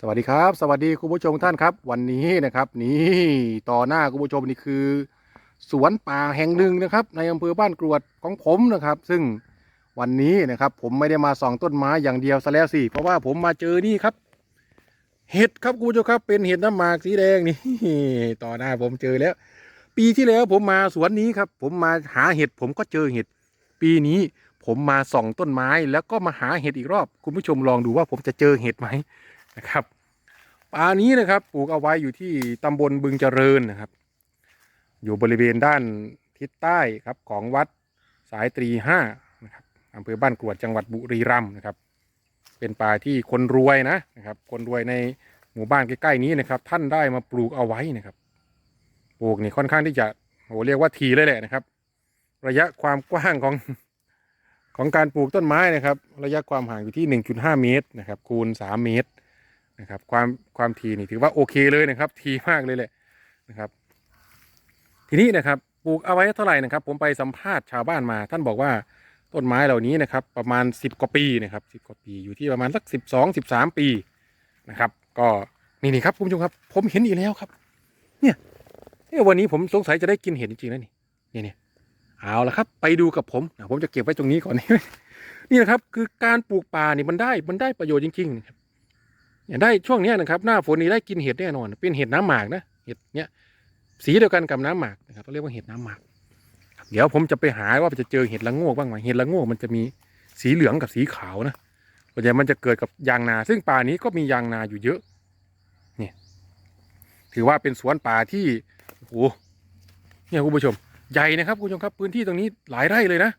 สวัสดีครับ สวัสดีคุณผู้ชมท่านครับ วันนี้นะครับ นี่ต่อหน้าคุณผู้ชมนี่คือ สวนป่าแห่งหนึ่งนะครับ ในอำเภอบ้านกรวดของผมนะครับ ซึ่งวันนี้นะครับ ผมไม่ได้มาส่องต้นไม้อย่างเดียวซะแล้วสิเพราะว่าผมมาเจอนี่ครับ เห็ดครับคุณผู้ชมครับ เป็นเห็ดน้ำหมากสีแดงนี่ต่อหน้าผมเจอแล้ว ปีที่แล้วผมมาสวนนี้ครับ ผมมาหาเห็ดผมก็เจอเห็ด ปีนี้ผมมาส่องต้นไม้แล้วก็มาหาเห็ดอีกรอบ คุณผู้ชมลองดูว่าผมจะเจอเห็ดไหม นะครับป่านี้นะครับปลูกเอาไว้อยู่ที่ตำบลบึงเจริญนะครับ อยู่บริเวณด้านทิศใต้ครับของวัดสายตรีห้านะครับอำเภอบ้านกรวดจังหวัดบุรีรัมย์นะครับ เป็นป่าที่คนรวยนะนะครับ คนรวยในหมู่บ้านใกล้ๆนี้นะครับ ท่านได้มาปลูกเอาไว้นะครับ ปลูกนี่ค่อนข้างที่จะโหเรียกว่าทีเลยแหละนะครับ ระยะความกว้างของของการปลูกต้นไม้นะครับ ระยะความห่างอยู่ที่ 1.5 เมตรนะครับ คูณ 3 เมตร นะครับความความทีนี่ถือว่าโอเคเลยนะครับทีมากเลยแหละนะครับ ทีนี้นะครับปลูกเอาไว้เท่าไหร่นะครับ ผมไปสัมภาษณ์ชาวบ้านมา ท่านบอกว่าต้นไม้เหล่านี้นะครับ ประมาณ 10 กว่าปีนะครับ10กว่าปีอยู่ที่ประมาณสัก 12 13 ปีนะครับ ก็นี่นี่ครับคุณผู้ชมครับ ผมเห็นอีกแล้วครับ เนี่ยเนี่ยวันนี้ผมสงสัยจะได้กินเห็ดจริงๆนะนี่เนี่ยเนี่ยเอาละครับ ไปดูกับผมนะผมจะเก็บไว้ตรงนี้ก่อนนี่นะครับ คือการปลูกป่านี่มันได้มันได้ประโยชน์จริงๆนะครับ เนี่ยได้ช่วงนี้นะครับ หน้าฝนนี้ได้กินเห็ดแน่นอน เป็นเห็ดน้ำหมากนะเห็ดเนี้ยสีเดียวกันกับน้ำหมากนะครับเขาเรียกว่าเห็ดน้ำหมากเดี๋ยวผมจะไปหาว่าจะเจอเห็ดละโงกบ้างไหมเห็ดละโงกมันจะมีสีเหลืองกับสีขาวนะส่วนใหญ่มันจะเกิดกับยางนา ซึ่งป่านี้ก็มียางนาอยู่เยอะ เนี่ย ถือว่าเป็นสวนป่าที่โอ้โหเนี่ยคุณผู้ชม ใหญ่นะครับคุณผู้ชมครับ พื้นที่ตรงนี้หลายไร่เลยนะ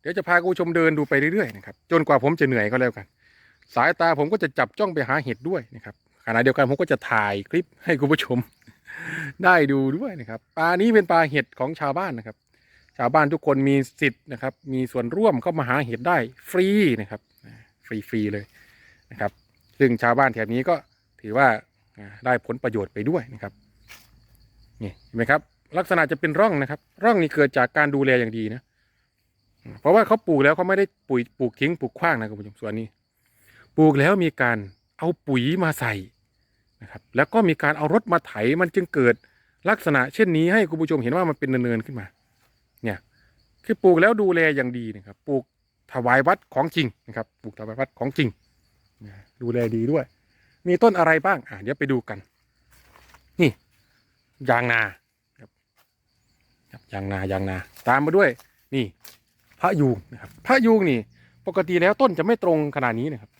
เดี๋ยวจะพาคุณผู้ชมเดินดูไปเรื่อยๆนะครับ จนกว่าผมจะเหนื่อยก็แล้วกัน สายตาผมก็จะจับจ้องไปหาเห็ดด้วยนะครับขณะเดียวกันผมก็จะถ่ายคลิปให้คุณผู้ชม ได้ดูด้วยนะครับปลานี้เป็นปลาเห็ดของชาวบ้านนะครับ ชาวบ้านทุกคนมีสิทธิ์นะครับ มีส่วนร่วมเข้ามาหาเห็ดได้ฟรีนะครับฟรีฟรีๆเลยนะครับ ซึ่งชาวบ้านแถบนี้ก็ถือว่าได้ผลประโยชน์ไปด้วยนะครับนี่เห็นไหมครับ ลักษณะจะเป็นร่องนะครับ ร่องนี้เกิดจากการดูแลอย่างดีนะ เพราะว่าเขาปลูกแล้วเขาไม่ได้ปุ๋ยปลูกทิ้งปลูกขว้างนะคุณผู้ชมส่วนนี้ ปลูกแล้วมีการเอาปุ๋ยมาใส่นะครับแล้วก็มีการเอารถมาไถมันจึงเกิดลักษณะเช่นนี้ให้คุณผู้ชมเห็นว่ามันเป็นเนินๆขึ้นมาเนี่ยคือปลูกแล้วดูแลอย่างดีนะครับปลูกถวายวัดของจริงนะครับปลูกถวายวัดของจริงนะดูแลดีด้วย มีต้นอะไรบ้างอะเดี๋ยวไปดูกัน นี่ยางนาครับยางนายางนา ตามมาด้วย นี่พระยูงนะครับพระยูงนี่ ปกติแล้วต้นจะไม่ตรงขนาดนี้นะครับ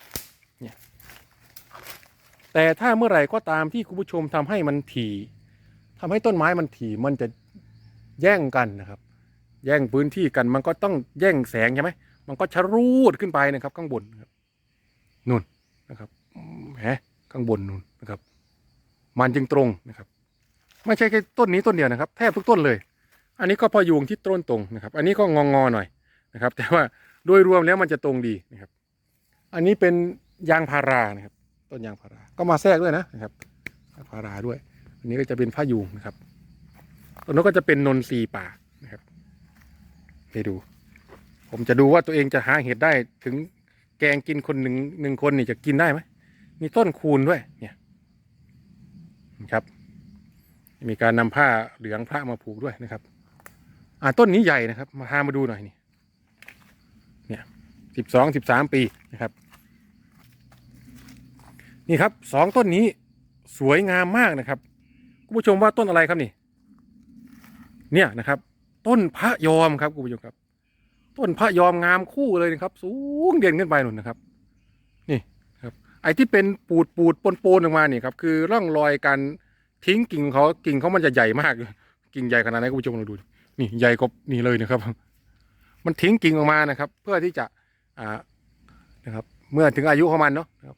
แต่ถ้าเมื่อไหร่ก็ตามที่คุณผู้ชมทำให้มันถี่ทำให้ต้นไม้มันถี่มันจะแย่งกันนะครับ แย่งพื้นที่กันมันก็ต้องแย่งแสงใช่ไหมมันก็ชะรูดขึ้นไปนะครับ ข้างบนนะครับนู่นนะครับแหมข้างบนนู่นนะครับ มันจึงตรงนะครับ ไม่ใช่แค่ต้นนี้ต้นเดียวนะครับ แทบทุกต้นเลย อันนี้ก็พอยุงที่ต้นตรงนะครับ อันนี้ก็งองอหน่อยนะครับ แต่ว่าโดยรวมแล้วมันจะตรงดีนะครับ อันนี้เป็นยางพารานะครับ ต้นยางพารา ก็มาแทรกด้วยนะนะครับยางพาราด้วย อันนี้ก็จะเป็นผ้ายุงนะครับต้นนั้นก็จะเป็นนนทรีป่านะครับไปดู ผมจะดูว่าตัวเองจะหาเห็ดได้ถึงแกงกินคนหนึ่งหนึ่งคนนี่จะกินได้ไหมมีต้นคูณด้วยเนี่ยนะครับ มีการนำผ้าเหลืองพระมาผูกด้วยนะครับ อ่าต้นนี้ใหญ่นะครับ มาพามาดูหน่อยนี่เนี่ยสิบสองสิบสามปีนะครับ นี่ครับสองต้นนี้สวยงามมากนะครับคุณผู้ชมว่าต้นอะไรครับนี่ เนี่ยนะครับ ต้นพระยอมครับคุณผู้ชมครับ ต้นพระยอมงามคู่เลยนะครับ สูงเด่นขึ้นไปหนุนนะครับ นี่ครับ ไอ้ที่เป็นปูดปูดปนปนออกมาเนี่ยครับคือร่องรอยการทิ้งกิ่งเขากิ่งเขามันจะใหญ่มาก กิ่งใหญ่ขนาดไหนคุณผู้ชมลองดู นี่ใหญ่กว่านี่เลยนะครับ มันทิ้งกิ่งออกมานะครับ เพื่อที่จะอ่านะครับ เมื่อถึงอายุของมันเนาะนะครับ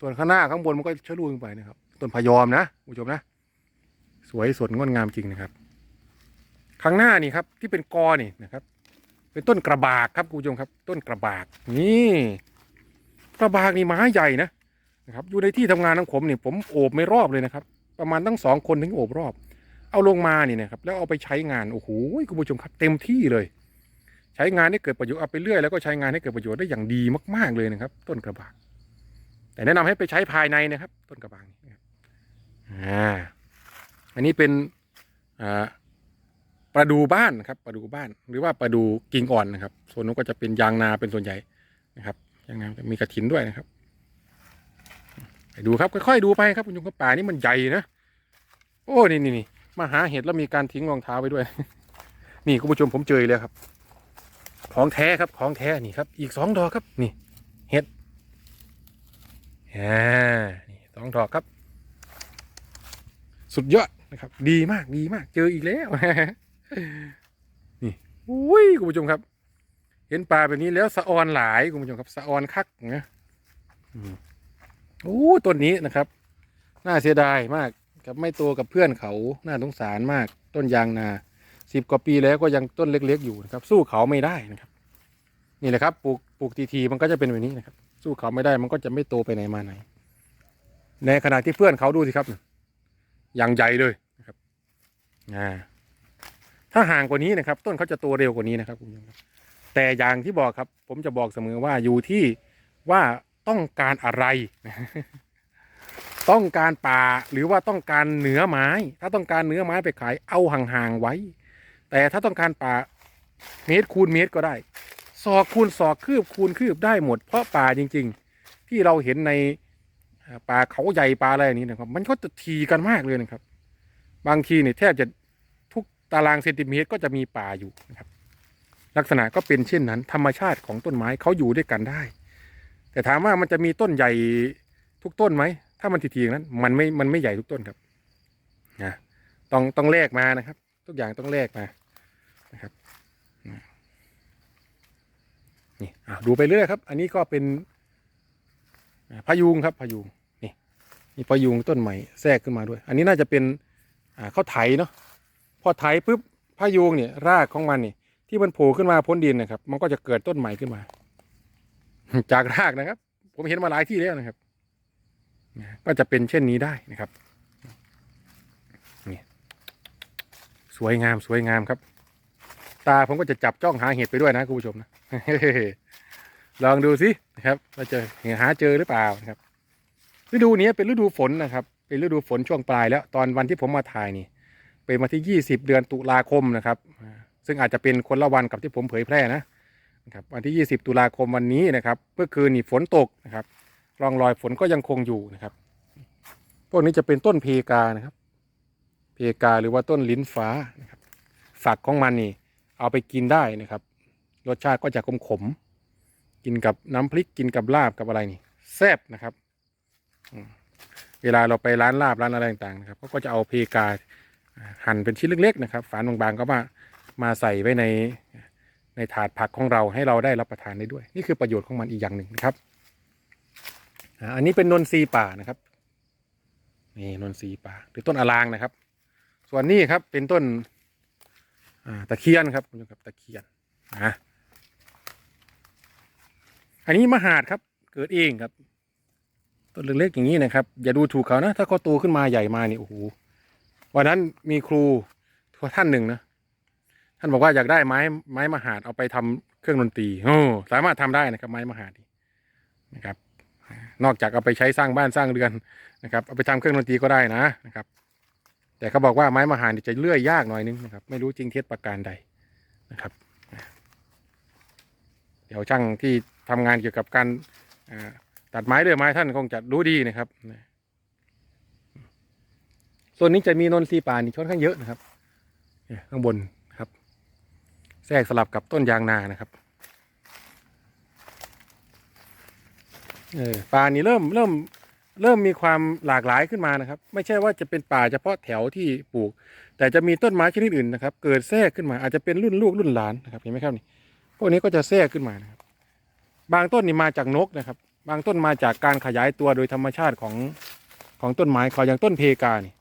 ส่วนข้างหน้าข้างบนมันก็ชะลูขึ้นไปนะครับ ต้นพยอมนะคุณผู้ชมนะ สวยสดงดงามจริงนะครับ ข้างหน้านี่ครับ ที่เป็นกอนี่นะครับ เป็นต้นกระบากครับคุณผู้ชมครับ ต้นกระบากนี่ กระบากนี่ไม้ใหญ่นะนะครับ อยู่ในที่ทำงานของผมนี่ผมโอบไม่รอบเลยนะครับ ประมาณตั้งสองคนถึงโอบรอบ เอาลงมานี่นะครับ แล้วเอาไปใช้งานโอ้โหคุณผู้ชมครับ เต็มที่เลยใช้งานให้เกิดประโยชน์เอาไปเรื่อยแล้วก็ใช้งานให้เกิดประโยชน์ได้อย่างดีมาก ๆ เลยนะครับ ต้นกระบาก แต่แนะนำให้ไปใช้ภายในนะครับ ต้นกระบางนี่ครับอ่าอันนี้เป็นอ่าประดูบ้านนะครับประดูบ้าน หรือว่าประดูกิ่งอ่อนนะครับส่วนนู้นก็จะเป็นยางนาเป็นส่วนใหญ่นะครับยางนาจะมีกระถินด้วยนะครับไปดูครับค่อยๆดูไปครับคุณผู้ชมครับป่านี่มันใหญ่นะโอ้นี่นี่นี่มาหาเห็ดแล้วมีการทิ้งรองเท้าไปด้วย นี่คุณผู้ชมผมเจอเลยครับ ของแท้ครับของแท้นี่ครับ อีกสองดอกครับ นี่ เห็ด อ่านี่สองดอกครับ สุดยอดนะครับ ดีมากดีมาก เจออีกแล้ว นี่อุ้ยคุณผู้ชมครับ เห็นปลาแบบนี้แล้วสะออนหลายคุณผู้ชมครับสะออนคักนะโอ้ต้นนี้นะครับ น่าเสียดายมากกับไม่โตกับเพื่อนเขาน่าสงสารมาก ต้นยางนาสิบกว่าปีแล้วก็ยังต้นเล็ก ๆ อยู่นะครับ สู้เขาไม่ได้นะครับ นี่แหละครับปลูกปลูกทีๆมันก็จะเป็นแบบนี้นะครับ สู้เขาไม่ได้มันก็จะไม่โตไปไหนมาไหน ในขณะที่เพื่อนเขาดูสิครับ อย่างใหญ่เลยนะครับอ่าถ้าห่างกว่านี้นะครับ ต้นเขาจะโตเร็วกว่านี้นะครับคุณผู้ชมแต่อย่างที่บอกครับ ผมจะบอกเสมอว่าอยู่ที่ว่าต้องการอะไร ต้องการป่าหรือว่าต้องการเนื้อไม้ ถ้าต้องการเนื้อไม้ไปขายเอาห่างๆไว้ แต่ถ้าต้องการป่าเมตรคูณเมตรก็ได้ ศอกคูณศอกคืบคูณคืบได้หมด เพราะป่าจริง ๆ ที่เราเห็นในป่าเขาใหญ่ป่าอะไรนี้นะครับ มันก็จะทีกันมากเลยนะครับ บางทีเนี่ยแทบจะทุกตารางเซนติเมตรก็จะมีป่าอยู่นะครับ ลักษณะก็เป็นเช่นนั้น ธรรมชาติของต้นไม้เขาอยู่ด้วยกันได้ แต่ถามว่ามันจะมีต้นใหญ่ทุกต้นไหมถ้ามันทีๆอย่างนั้น มันไม่มันไม่ใหญ่ทุกต้นครับนะต้องต้องแลกมานะครับ ทุกอย่างต้องแลกมานะครับ นี่ดูไปเรื่อยครับ อันนี้ก็เป็นอ่าพยุงครับพะยุงนี่มีพะยุงต้นใหม่แทรกขึ้นมาด้วย อันนี้น่าจะเป็นข้าวไถเนาะพอไถปุ๊บพะยุงเนี่ยรากของมันนี่ที่มันโผล่ขึ้นมาพ้นดินนะครับ มันก็จะเกิดต้นใหม่ขึ้นมา จากรากนะครับ ผมเห็นมาหลายที่แล้วนะครับก็จะเป็นเช่นนี้ได้นะครับนี่สวยงามสวยงามครับ ตาผมก็จะจับจ้องหาเห็ดไปด้วยนะคุณผู้ชมนะ ลองดูสินะครับว่าจะหาเจอหรือเปล่านะครับ ฤดูนี้เป็นฤดูฝนนะครับ เป็นฤดูฝนช่วงปลายแล้ว ตอนวันที่ผมมาถ่ายนี่ เป็นวันที่ยี่สิบเดือนตุลาคมนะครับ ซึ่งอาจจะเป็นคนละวันกับที่ผมเผยแพร่นะนะครับวันที่ยี่สิบตุลาคมวันนี้นะครับเมื่อคืนนี่ฝนตกนะครับร่องรอยฝนก็ยังคงอยู่นะครับพวกนี้จะเป็นต้นเพกานะครับ เพกาหรือว่าต้นลิ้นฟ้านะครับฝักของมันนี่เอาไปกินได้นะครับ รสชาติก็จะขมขมกินกับน้ำพริกกินกับลาบกับอะไรนี่แซ่บนะครับ เวลาเราไปร้านลาบร้านอะไรต่างๆนะครับเขาก็จะเอาเพกาหั่นเป็นชิ้นเล็กๆนะครับ ฝานบางๆก็มามาใส่ไว้ในในถาดผักของเราให้เราได้รับประทานได้ด้วย นี่คือประโยชน์ของมันอีกอย่างหนึ่งนะครับอันนี้เป็นนนทรีป่านะครับนี่นนทรีป่าหรือต้นอลางนะครับ ส่วนนี้ครับเป็นต้นตะเคียนครับคุณผู้ชมครับตะเคียนนะ อันนี้มหาดครับ เกิดเองครับต้นเล็กๆอย่างนี้นะครับ อย่าดูถูกเขานะ ถ้าเขาโตขึ้นมาใหญ่มานี่โอ้โหวันนั้นมีครูท่านหนึ่งนะท่านบอกว่าอยากได้ไม้ไม้มหาดเอาไปทำเครื่องดนตรีโอ้สามารถทำได้นะครับ ไม้มหาดนี่นะครับ นอกจากเอาไปใช้สร้างบ้านสร้างเรือนนะครับ เอาไปทำเครื่องดนตรีก็ได้นะนะครับ แต่เขาบอกว่าไม้มหานี่จะเลื่อยยากหน่อยนึงนะครับ ไม่รู้จริงเท็จประการใดนะครับ เดี๋ยวช่างที่ ทำงานเกี่ยวกับการตัดไม้เลื่อยไม้ท่านคงจะรู้ดีนะครับส่วนนี้จะมีนนทรีป่านี่ค่อนข้างเยอะนะครับเนี่ยข้างบนครับ แทรกสลับกับต้นยางนานะครับเออป่านี้เริ่มเริ่มเริ่มมีความหลากหลายขึ้นมานะครับ ไม่ใช่ว่าจะเป็นป่าเฉพาะแถวที่ปลูก แต่จะมีต้นไม้ชนิดอื่นนะครับ เกิดแทรกขึ้นมาอาจจะเป็นรุ่นลูกรุ่นหลานนะครับเห็นไหมครับนี่พวกนี้ก็จะแทรกขึ้นมานะครับ บางต้นนี่มาจากนกนะครับ บางต้นมาจากการขยายตัวโดยธรรมชาติของของต้นไม้เขาอย่างต้นเพกานี่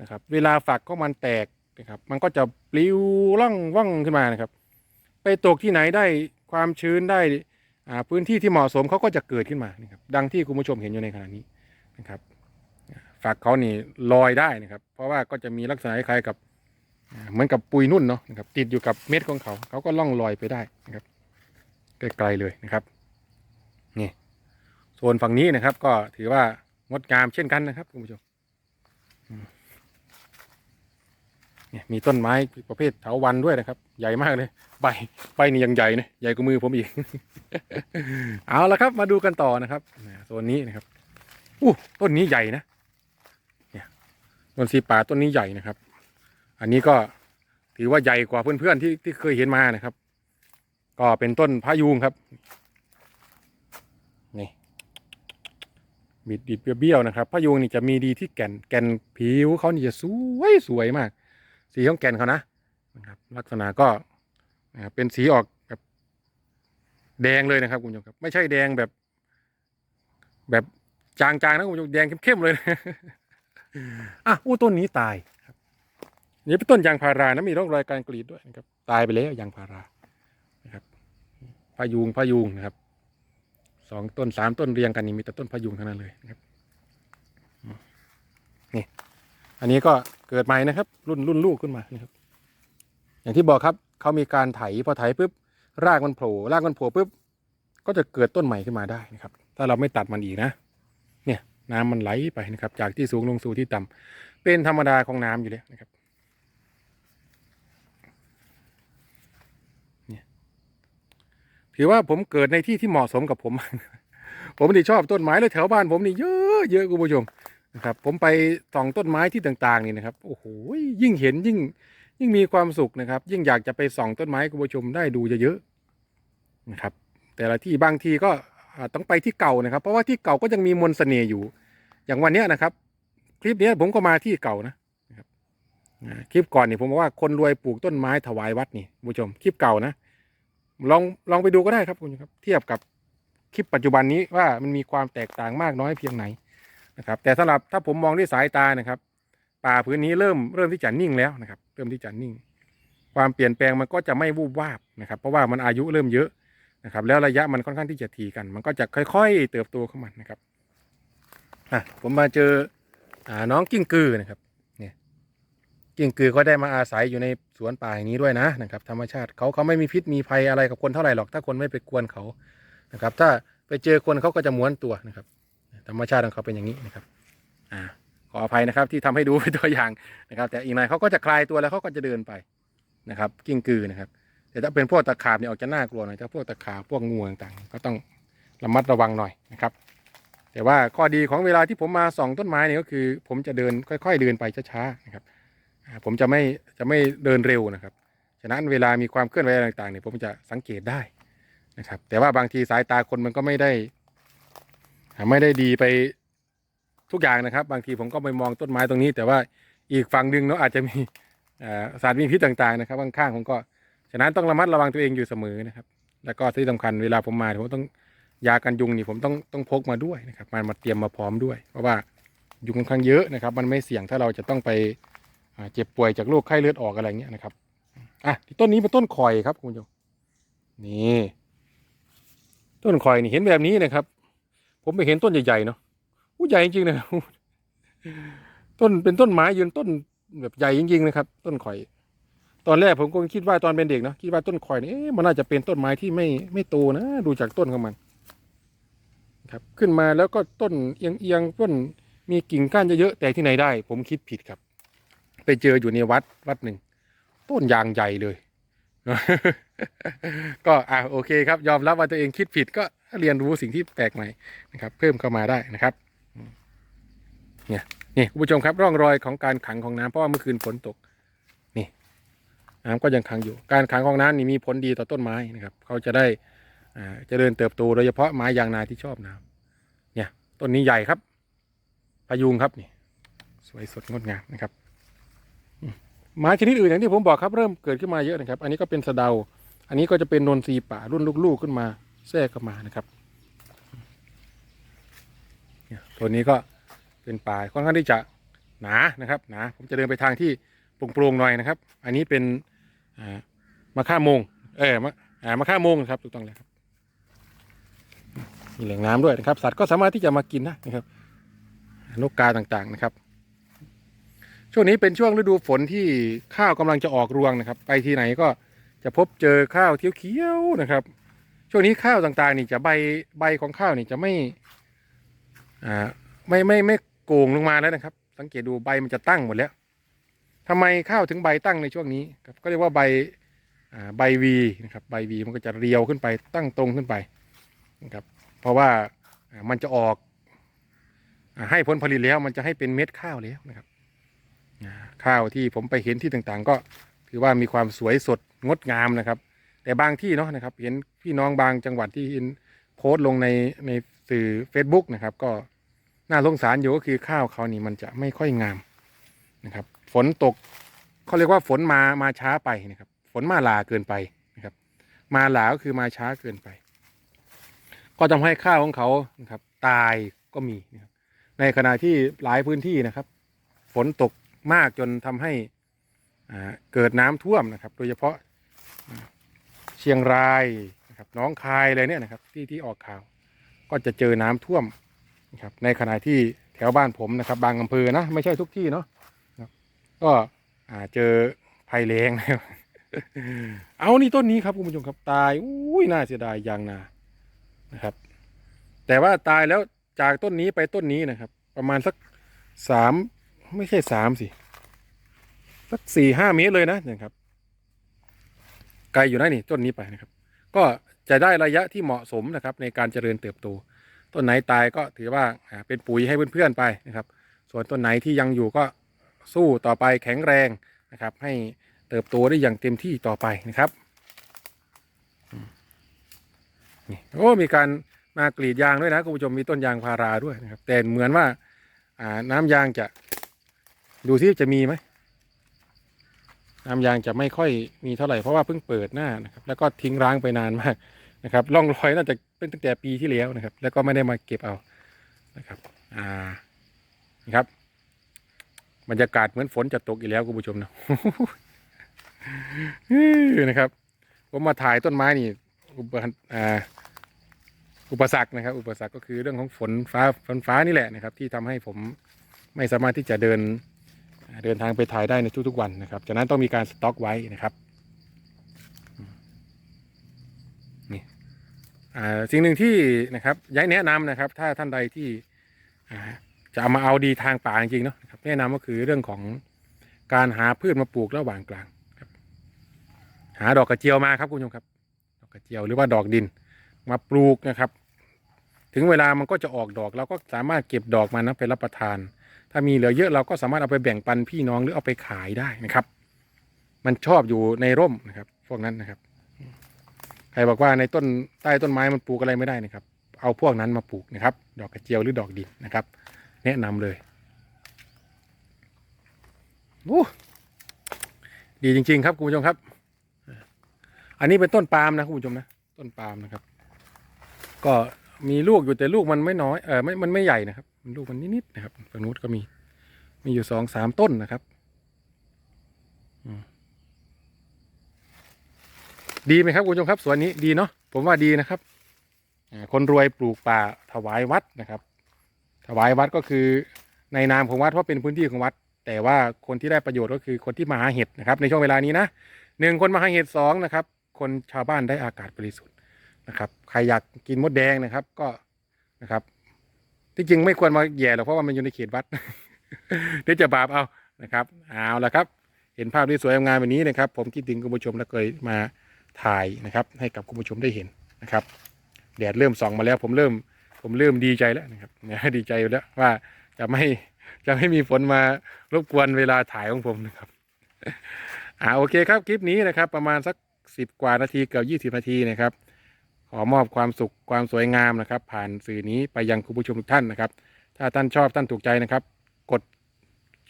นะครับ เวลาฝักของมันแตกนะครับ มันก็จะปลิวล่องว่องขึ้นมานะครับ ไปตกที่ไหนได้ความชื้นได้พื้นที่ที่เหมาะสมเขาก็จะเกิดขึ้นมานะครับ ดังที่คุณผู้ชมเห็นอยู่ในขณะนี้นะครับอ่าฝักเขานี่ลอยได้นะครับ เพราะว่าก็จะมีลักษณะคล้ายกับเหมือนกับปุยนุ่นเนาะนะครับติดอยู่กับเม็ดของเขาเขาก็ล่องลอยไปได้นะครับไกลๆเลยนะครับ นี่ส่วนฝั่งนี้นะครับ ก็ถือว่างดงามเช่นกันนะครับคุณผู้ชมเนี่ยมีต้นไม้ประเภทเถาวันด้วยนะครับ ใหญ่มากเลย ใบใบนี่ยังใหญ่นะใหญ่กว่ามือผมอีก เอาละครับมาดูกันต่อนะครับโซนนี้นะครับอู้ต้นนี้ใหญ่นะเนี่ยต้นสีป่าต้นนี้ใหญ่นะครับ อันนี้ก็ถือว่าใหญ่กว่าเพื่อนๆที่ที่เคยเห็นมานะครับ ก็เป็นต้นพะยูงครับนี่ บิดบิดเบี้ยวๆนะครับพะยูงนี่จะมีดีที่แก่นแก่นผิวเขานี่จะสวยสวยมาก สีของแก่นเขานะนะครับ ลักษณะก็นะครับเป็นสีออกแบบแดงเลยนะครับคุณผู้ชมครับ ไม่ใช่แดงแบบ แบบจางๆนะคุณผู้ชมแดงเข้มๆเลยนะอะอู้ต้นนี้ตายครับนี่เป็นต้นยางพารานะมีร่องรอยการกรีดด้วยนะครับ ตายไปแล้วยางพารานะครับพายุงพายุงนะครับ สองต้นสามต้นเรียงกันนี่มีแต่ต้นพยุงทั้งนั้นเลยนะครับนี่อันนี้ก็เกิดใหม่นะครับ รุ่นรุ่นลูกขึ้นมานะครับ อย่างที่บอกครับเขามีการไถพอไถปุ๊บรากมันโผล่รากมันโผล่ปุ๊บก็จะเกิดต้นใหม่ขึ้นมาได้นะครับ ถ้าเราไม่ตัดมันอีกนะ เนี่ยน้ำมันไหลไปนะครับ จากที่สูงลงสู่ที่ต่ำเป็นธรรมดาของน้ำอยู่แล้วนะครับเนี่ย ถือว่าผมเกิดในที่ที่เหมาะสมกับผม ผมนี่ชอบต้นไม้เลยแถวบ้านผมนี่เยอะเยอะคุณผู้ชมนะครับ ผมไปส่องต้นไม้ที่ต่าง ๆ นี่นะครับโอ้โหยิ่งเห็นยิ่ง ยิ่งมีความสุขนะครับ ยิ่งอยากจะไปส่องต้นไม้คุณผู้ชมได้ดูเยอะๆนะครับ แต่ละที่บางทีก็ต้องไปที่เก่านะครับ เพราะว่าที่เก่าก็ยังมีมนต์เสน่ห์อยู่ อย่างวันนี้นะครับ คลิปนี้ผมก็มาที่เก่านะครับคลิปก่อนนี่ผมบอกว่าคนรวยปลูกต้นไม้ถวายวัดนี่คุณผู้ชม คลิปเก่านะ ลองลองไปดูก็ได้ครับคุณครับ เทียบกับคลิปปัจจุบันนี้ว่ามันมีความแตกต่างมากน้อยเพียงไหนนะครับ แต่สำหรับถ้าผมมองด้วยสายตานะครับ ป่าพื้นนี้เริ่มเริ่มที่จะนิ่งแล้วนะครับ เริ่มที่จะนิ่ง ความเปลี่ยนแปลงมันก็จะไม่วูบวาบนะครับ เพราะว่ามันอายุเริ่มเยอะนะครับ แล้วระยะมันค่อนข้างที่จะทีกัน มันก็จะค่อยๆ เติบโตเข้ามานะครับอะผมมาเจออน้องกิ้งกือนะครับ กิ้งกือก็ได้มาอาศัยอยู่ในสวนป่าอย่งนี้ด้วยนะนะครับธรรมชาติเขาเขาไม่มีพิษมีภัยอะไรกับคนเท่าไหร่หรอกถ้าคนไม่ไปกวนเขานะครับ ถ้าไปเจอคนเขาก็จะม้วนตัวนะครับ ธรรมชาติของเขาเป็นอย่างนี้นะครับอ่าขออภัยนะครับที่ทำให้ดูเป็นตัวอย่างนะครับ แต่อีกหน่อยเขาก็จะคลายตัวแล้วเขาก็จะเดินไปนะครับ กิ้งกือนะครับแต่ถ้าเป็นพวกตะขาบเนี่ยออกจะน่ากลัวหน่อยถ้าพวกตะขาบพวกงูต่างๆ ก็ต้องระมัดระวังหน่อยนะครับแต่ว่าข้อดีของเวลาที่ผมมาส่องต้นไม้เนี่ยก็คือ ผมจะเดินค่อย ๆ เดินไปช้าๆนะครับ ผมจะไม่จะไม่เดินเร็วนะครับ ฉะนั้นเวลามีความเคลื่อนไหวอะไรต่างๆเนี่ยผมจะสังเกตได้นะครับ แต่ว่าบางทีสายตาคนมันก็ไม่ได้ ไม่ได้ดีไปทุกอย่างนะครับ บางทีผมก็ไปมองต้นไม้ตรงนี้ แต่ว่าอีกฝั่งหนึ่งเนาะอาจจะมีสารมีพิษต่างๆนะครับข้างๆผมก็ฉะนั้นต้องระมัดระวังตัวเองอยู่เสมอนะครับ แล้วก็ที่สำคัญเวลาผมมาผมต้องยากันยุงนี่ผมต้องต้องพกมาด้วยนะครับมามาเตรียมมาพร้อมด้วย เพราะว่ายุงค่อนข้างเยอะนะครับ มันไม่เสี่ยงถ้าเราจะต้องไป เจ็บป่วยจากโรคไข้เลือดออกอะไรเงี้ยนะครับอะต้นนี้เป็นต้นคอยครับคุณผู้ชมนี่ต้นคอยนี่เห็นแบบนี้นะครับ ผมไปเห็นต้นใหญ่ๆเนาะอู้ใหญ่จริงๆนะต้นเป็นต้นไม้ยืนต้นแบบใหญ่จริงๆนะครับ ต้นข่อย ตอนแรกผมก็คิดว่าตอนเป็นเด็กเนาะคิดว่าต้นข่อยนี่มันน่าจะเป็นต้นไม้ที่ไม่ไม่โตนะดูจากต้นของมัน ครับ ขึ้นมาแล้วก็ต้นเอียงๆต้นมีกิ่งก้านเยอะๆแต่ที่ไหนได้ ผมคิดผิดครับ ไปเจออยู่ในวัดวัดหนึ่ง ต้นยางใหญ่เลย ก็อะโอเคครับ ยอมรับว่าตัวเองคิดผิดก็เรียนรู้สิ่งที่แปลกใหม่นะครับ เพิ่มเข้ามาได้นะครับเนี่ยนี่คุณผู้ชมครับร่องรอยของการขังของน้ำเพราะว่าเมื่อคืนฝนตกนี่น้ำก็ยังขังอยู่ การขังของน้ำนี่มีผลดีต่อต้นไม้นะครับ เขาจะได้อ่าเจริญเติบโตโดยเฉพาะไม้ยางนาที่ชอบน้ำเนี่ยต้นนี้ใหญ่ครับพยุงครับนี่สวยสดงดงามนะครับ ไม้ชนิดอื่นอย่างที่ผมบอกครับเริ่มเกิดขึ้นมาเยอะนะครับ อันนี้ก็เป็นสะเดา อันนี้ก็จะเป็นนนทรีป่ารุ่นลูกๆขึ้นมาแทรกเข้ามานะครับตัวนี้ก็เป็นป่าค่อนข้างที่จะหนานะครับหนาผมจะเดินไปทางที่โปร่งๆหน่อยนะครับ อันนี้เป็นมะข่ามงเออมะมะข่ามงครับถูกต้องแล้วครับมีแหล่งน้ำด้วยนะครับ สัตว์ก็สามารถที่จะมากินได้นะครับนกกาต่างๆนะครับ ช่วงนี้เป็นช่วงฤดูฝนที่ข้าวกำลังจะออกรวงนะครับ ไปที่ไหนก็จะพบเจอข้าวเขียวๆนะครับ ช่วงนี้ข้าวต่างๆ นี่จะใบใบของข้าวนี่จะไม่อ่าไม่ไม่ไม่โกงลงมาแล้วนะครับ สังเกตดูใบมันจะตั้งหมดแล้วทำไมข้าวถึงใบตั้งในช่วงนี้ครับก็เรียกว่าใบอ่าใบวีนะครับใบวีมันก็จะเรียวขึ้นไปตั้งตรงขึ้นไปนะครับเพราะว่ามันจะออกให้ผลผลิตแล้วมันจะให้เป็นเม็ดข้าวแล้วนะครับ ข้าวที่ผมไปเห็นที่ต่างๆ ก็ถือว่ามีความสวยสดงดงามนะครับ แต่บางที่เนาะนะครับ เห็นพี่น้องบางจังหวัดที่โพสต์ลงในในสื่อ Facebook นะครับ ก็น่าสงสารอยู่ก็คือข้าวเขานี่มันจะไม่ค่อยงามนะครับ ฝนตกเขาเรียกว่าฝนมามาช้าไปนะครับ ฝนมาลาเกินไปนะครับ มาหลาก็คือมาช้าเกินไป ก็ทำให้ข้าวของเขานะครับ ตายก็มีนะครับในขณะที่หลายพื้นที่นะครับ ฝนตก มากจนทำให้เกิดน้ำท่วมนะครับ โดยเฉพาะเชียงรายนะครับน้องคายอะไรเนี่ยนะครับที่ที่ออกข่าวก็จะเจอน้ำท่วมนะครับในขณะที่แถวบ้านผมนะครับ บางอำเภอนะไม่ใช่ทุกที่เนาะนะก็เจอภัยแรงนะครับเอานี่ต้นนี้ครับคุณผู้ชมครับตายอุ้ยน่าเสียดายยางนานะครับ แต่ว่าตายแล้วจากต้นนี้ไปต้นนี้นะครับ ประมาณสักสาม ไม่ใช่สามสิสักสี่ห้าเมตรเลยนะนะครับ ไกลอยู่นะนี่ต้นนี้ไปนะครับ ก็จะได้ระยะที่เหมาะสมนะครับ ในการเจริญเติบโต ต้นไหนตายก็ถือว่าเป็นปุ๋ยให้เพื่อนๆไปนะครับ ส่วนต้นไหนที่ยังอยู่ก็สู้ต่อไปแข็งแรงนะครับ ให้เติบโตได้อย่างเต็มที่ต่อไปนะครับนี่โอ้มีการมากรีดยางด้วยนะคุณผู้ชมมีต้นยางพาราด้วยนะครับแต่เหมือนว่าอ่าน้ำยางจะ ดูซิจะมีไหมน้ำยางจะไม่ค่อยมีเท่าไหร่เพราะว่าเพิ่งเปิดหน้านะครับ แล้วก็ทิ้งร้างไปนานมากนะครับร่องรอยน่าจะเป็นตั้งแต่ปีที่แล้วนะครับ แล้วก็ไม่ได้มาเก็บเอานะครับ อ่านะครับบรรยากาศเหมือนฝนจะตกอีกแล้วคุณผู้ชมนะนะครับ ผมมาถ่ายต้นไม้นี่ อุปอ่าอุปสรรคนะครับ อุปสรรคก็คือเรื่องของฝนฟ้าฝนฟ้านี่แหละนะครับ ที่ทำให้ผมไม่สามารถที่จะเดิน เดินทางไปถ่ายได้ในทุกๆวันนะครับจากนั้นต้องมีการสต็อกไว้นะครับนี่อ่าสิ่งหนึ่งที่นะครับย้ายแนะนำนะครับ ถ้าท่านใดที่จะเอามาเอาดีทางป่าจริงๆเนาะนะครับแนะนำก็คือเรื่องของการหาพืชมาปลูกระหว่างกลางครับหาดอกกระเจียวมาครับคุณผู้ชมครับ ดอกกระเจียวหรือว่าดอกดินมาปลูกนะครับ ถึงเวลามันก็จะออกดอกเราก็สามารถเก็บดอกมันนะไปรับประทาน ถ้ามีเหลือเยอะเราก็สามารถเอาไปแบ่งปันพี่น้องหรือเอาไปขายได้นะครับ มันชอบอยู่ในร่มนะครับ พวกนั้นนะครับ ใครบอกว่าในต้นใต้ต้นไม้มันปลูกอะไรไม่ได้นะครับ เอาพวกนั้นมาปลูกนะครับ ดอกกระเจียวหรือดอกดินนะครับ แนะนำเลยโอ้ดีจริง ๆ ครับคุณผู้ชมครับ อันนี้เป็นต้นปาล์มนะคุณผู้ชมนะ ต้นปาล์มนะครับ ก็มีลูกอยู่แต่ลูกมันไม่น้อยเออไม่มันไม่ใหญ่นะครับ มันลูกมันนิดๆนะครับฝั่งนู้นก็มี มีอยู่สองสามต้นนะครับอืมดีไหมครับคุณผู้ชมครับสวนนี้ดีเนาะผมว่าดีนะครับคนรวยปลูกป่าถวายวัดนะครับ ถวายวัดก็คือในนามของวัดเพราะเป็นพื้นที่ของวัด แต่ว่าคนที่ได้ประโยชน์ก็คือคนที่มาหาเห็ดนะครับ ในช่วงเวลานี้นะหนึ่งคนมาหาเห็ดสองนะครับ คนชาวบ้านได้อากาศบริสุทธิ์นะครับใครอยากกินมดแดงนะครับก็นะครับ ที่จริงไม่ควรมาแย่หรอกเพราะว่ามันอยู่ในเขตวัด เดี๋ยวจะบาปเอานะครับเอาละครับ เห็นภาพที่สวยงามแบบนี้นะครับ ผมคิดถึงคุณผู้ชมและเคยมาถ่ายนะครับ ให้กับคุณผู้ชมได้เห็นนะครับแดดเริ่มส่องมาแล้ว ผมเริ่ม ผมเริ่มดีใจแล้วนะครับดีใจแล้วว่าจะไม่จะไม่มีฝนมารบกวนเวลาถ่ายของผมนะครับอ่าโอเคครับคลิปนี้นะครับ ประมาณสักสิบกว่านาทีเกือบยี่สิบนาทีนะครับ ขอมอบความสุขความสวยงามนะครับ ผ่านสื่อนี้ไปยังคุณผู้ชมทุกท่านนะครับ ถ้าท่านชอบท่านถูกใจนะครับ กด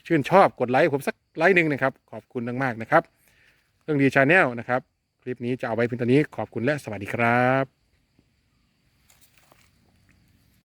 ชื่นชอบกดไลค์ผมสักไลค์หนึ่งนะครับ ขอบคุณมากๆนะครับ เรื่องดีชาแนลนะครับ คลิปนี้จะเอาไว้เพียงเท่านี้ขอบคุณและสวัสดีครับ